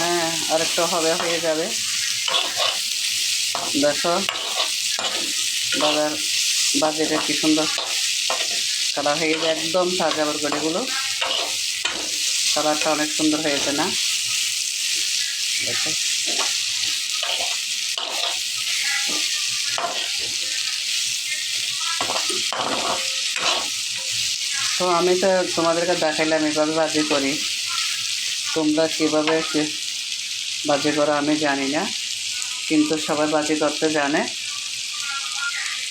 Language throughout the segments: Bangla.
হ্যাঁ আরেকটু হবে, হয়ে যাবে। দেখো, বাজার বাজারে কি সুন্দর কালার হয়ে গেছে, একদম তাজা বরগড়িগুলো কালারটা অনেক সুন্দর হয়েছে না? দেখো তো আমি তো তোমাদেরকে দেখাইলাম এভাবে বাজি করি। তোমরা কীভাবে বাজি করো আমি জানি না, কিন্তু সবাই বাজি করতে জানে।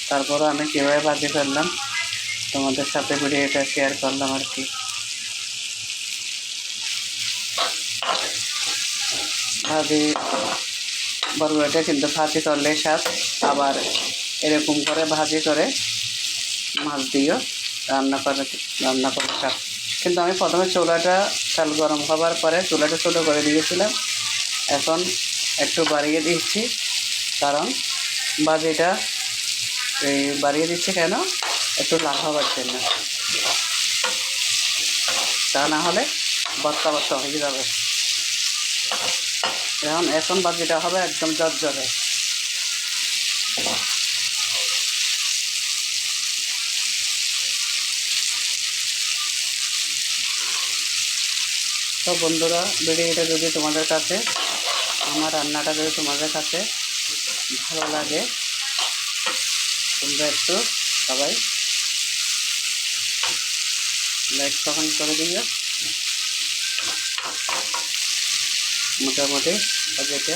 তারপরও আমি কীভাবে বাজি করলাম, তোমাদের সাথে ভিডিওটা শেয়ার করলাম আর কি। ভাজি বরবটিটা কিন্তু ভাজি করলে স্বাদ আবার এরকম করে ভাজি করে মাছ দিও রান্না করে রান্না করে স্বাদ কিন্তু আমি প্রথমে চুলাটা চাল গরম হবার পরে চুলাটা ছোটো করে দিয়েছিলাম। এখন একটু বাড়িয়ে দিচ্ছি, কারণ বাজিটা এই বাড়িয়ে দিচ্ছি কেন? একটু লাভ হবার জন্য। তা না হলে বত্তা বত্তা হয়ে যাবে। এখন এখন বাজিটা হবে একদম জর্জরে তো বন্ধুরা, ভিডিওটা যদি তোমাদের কাছে, আমার রান্নাটা যদি তোমাদের কাছে ভালো লাগে, তোমরা একটু সবাই লাইক কমেন্ট করে দিও। মোটামুটি বাজেটে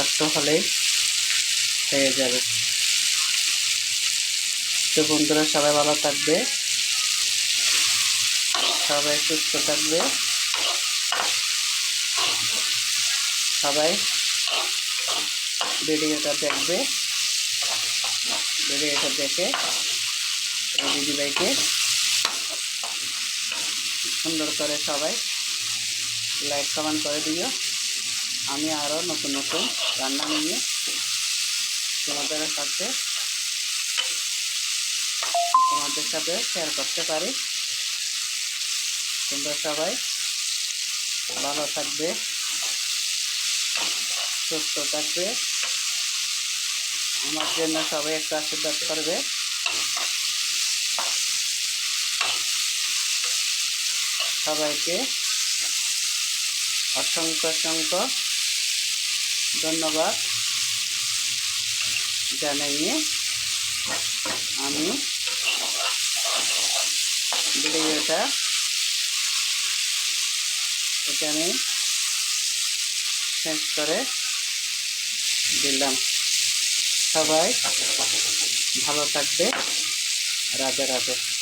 একটু হলেই হয়ে যাবে। তো বন্ধুরা, সবাই ভালো থাকবে। সবাই সুস্থ থাকবে। সবাই ভিডিওটা দেখবে। ভিডিওটা দেখে দিদিভাইকে সুন্দর করে সবাই লাইক কমেন্ট করে দিও। আমি আরও নতুন নতুন রান্না নিয়ে তোমাদের সাথে তোমাদের সাথে শেয়ার করতে পারি। তোমরা সবাই ভালো থাকবে, সুস্থ থাকবে। আমার জন্য সবাই একটু আশীর্বাদ করবে। সবাইকে অসংখ্য অসংখ্য ধন্যবাদ জানাইয়ে আমি ভিডিওটা এখানে শেষ করে দিলাম। সবাই ভালো থাকবে রাজা রাধে।